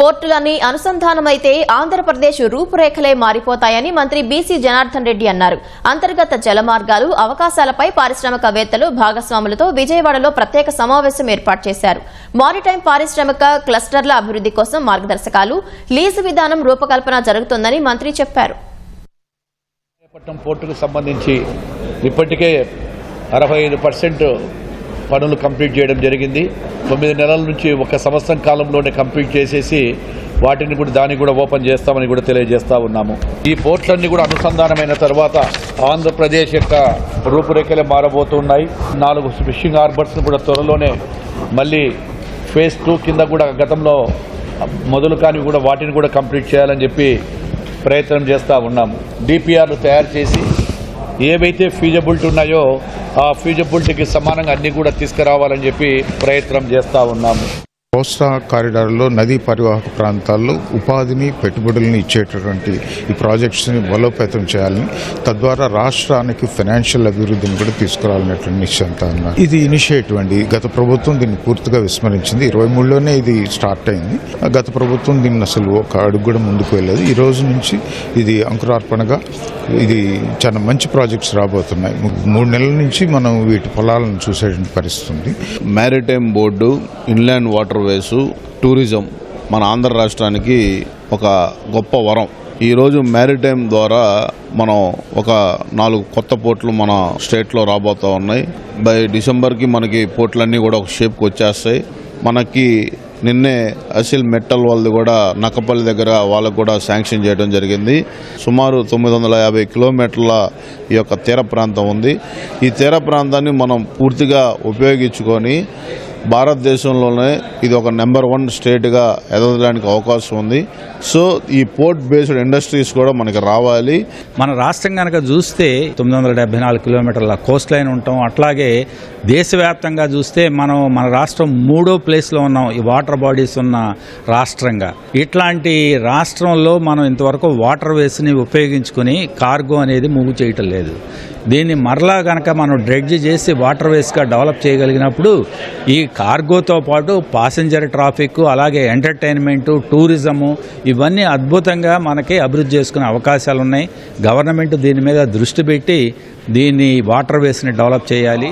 పోర్టులన్నీ అనుసంధానమైతే ఆంధ్రప్రదేశ్ రూపురేఖలే మారిపోతాయని మంత్రి బీసీ జనార్దన్ రెడ్డి అన్నారు. అంతర్గత జలమార్గాలు అవకాశాలపై పారిశ్రామికవేత్తలు భాగస్వాములతో విజయవాడలో ప్రత్యేక సమావేశం ఏర్పాటు చేశారు. మారిటైమ్ పారిశ్రామిక క్లస్టర్ల అభివృద్ధి కోసం మార్గదర్శకాలు లీజు విధానం రూపకల్పన జరుగుతోందని మంత్రి చెప్పారు. పోర్టుకు సంబంధించి ఇప్పటికే అరవై ఐదు పర్సెంట్ పనులు కంప్లీట్ చేయడం జరిగింది. తొమ్మిది నెలల నుంచి ఒక సంవత్సరం కాలంలోనే కంప్లీట్ చేసేసి వాటిని కూడా దాన్ని కూడా ఓపెన్ చేస్తామని కూడా తెలియజేస్తా ఉన్నాము. ఈ పోర్ట్లన్నీ కూడా అనుసంధానమైన తర్వాత ఆంధ్రప్రదేశ్ యొక్క రూపురేఖలే మారబోతున్నాయి. నాలుగు ఫిషింగ్ హార్బర్స్ను కూడా త్వరలోనే మళ్ళీ ఫేజ్ టూ కింద కూడా గతంలో మొదలు కానీ కూడా వాటిని కూడా కంప్లీట్ చేయాలని చెప్పి ప్రయత్నం చేస్తూ ఉన్నాము. డిపిఆర్లు తయారు చేసి ఏవైతే ఫీజబిలిటీ ఉన్నాయో ఆ ఫీజబిలిటీకి సమానంగా అన్నీ కూడా తీసుకురావాలని చెప్పి ప్రయత్నం చేస్తూ ఉన్నాము. కోస్తా కారిడార్లో నదీ పరివాహక ప్రాంతాల్లో ఉపాధిని పెట్టుబడులను ఇచ్చేటటువంటి ఈ ప్రాజెక్ట్స్ని బలోపేతం చేయాలని తద్వారా రాష్ట్రానికి ఫైనాన్షియల్ అభివృద్ధిని కూడా తీసుకురావాలనేటువంటి నిశ్చయంతో అన్నారు. ఇది ఇనిషియేటివ్ అండి. గత ప్రభుత్వం దీన్ని పూర్తిగా విస్మరించింది. ఇరవై మూడులోనే ఇది స్టార్ట్ అయింది. గత ప్రభుత్వం దీన్ని అసలు ఒక అడుగు కూడా ముందుకు వెళ్ళలేదు. ఈ రోజు నుంచి ఇది అంకురార్పణగా ఇది చాలా మంచి ప్రాజెక్ట్స్ రాబోతున్నాయి. మూడు నెలల నుంచి మనం వీటి పొలాలను చూసేటువంటి పరిస్థితి ఉంది. Maritime board inland waterways tourism మన ఆంధ్ర రాష్ట్రానికి ఒక గొప్ప వరం. ఈరోజు మ్యారిటైమ్ ద్వారా మనం ఒక నాలుగు కొత్త పోర్ట్లు మన స్టేట్లో రాబోతూ ఉన్నాయి. బై డిసెంబర్కి మనకి పోర్ట్లన్నీ కూడా ఒక షేప్కి వచ్చేస్తాయి. మనకి నిన్నే అసిల్ మెట్టల్ వాళ్ళది కూడా నక్కపల్లి దగ్గర వాళ్ళకు కూడా శాంక్షన్ చేయడం జరిగింది. సుమారు తొమ్మిది వందల యాభై కిలోమీటర్ల ఈ యొక్క తీర ప్రాంతం ఉంది. ఈ తీర ప్రాంతాన్ని మనం పూర్తిగా ఉపయోగించుకొని భారతదేశంలోనే ఇది ఒక నెంబర్ వన్ స్టేట్గా ఎదగడానికి అవకాశం ఉంది. సో ఈ పోర్ట్ బేస్డ్ ఇండస్ట్రీస్ కూడా మనకి రావాలి. మన రాష్ట్రం కనుక చూస్తే తొమ్మిది వందల డెబ్బై నాలుగు కిలోమీటర్ల కోస్ట్ లైన్ ఉంటాం. అట్లాగే దేశవ్యాప్తంగా చూస్తే మనం మన రాష్ట్రం మూడో ప్లేస్లో ఉన్నాం. ఈ వాటర్ బాడీస్ ఉన్న రాష్ట్రంగా. ఇట్లాంటి రాష్ట్రంలో మనం ఇంతవరకు వాటర్ వేస్ని ఉపయోగించుకుని కార్గో అనేది మూవ్ చేయటం లేదు. దీన్ని మరలా కనుక మనం డ్రెడ్జ్ చేసి వాటర్ వేస్గా డెవలప్ చేయగలిగినప్పుడు ఈ కార్గోతో పాటు పాసెంజర్ ట్రాఫిక్ అలాగే ఎంటర్టైన్మెంటు టూరిజము ఇవన్నీ అద్భుతంగా మనకి అభివృద్ధి చేసుకునే అవకాశాలు ఉన్నాయి గవర్నమెంట్ దీని మీద దృష్టి పెట్టి దీన్ని వాటర్ వేస్ని డెవలప్ చేయాలి.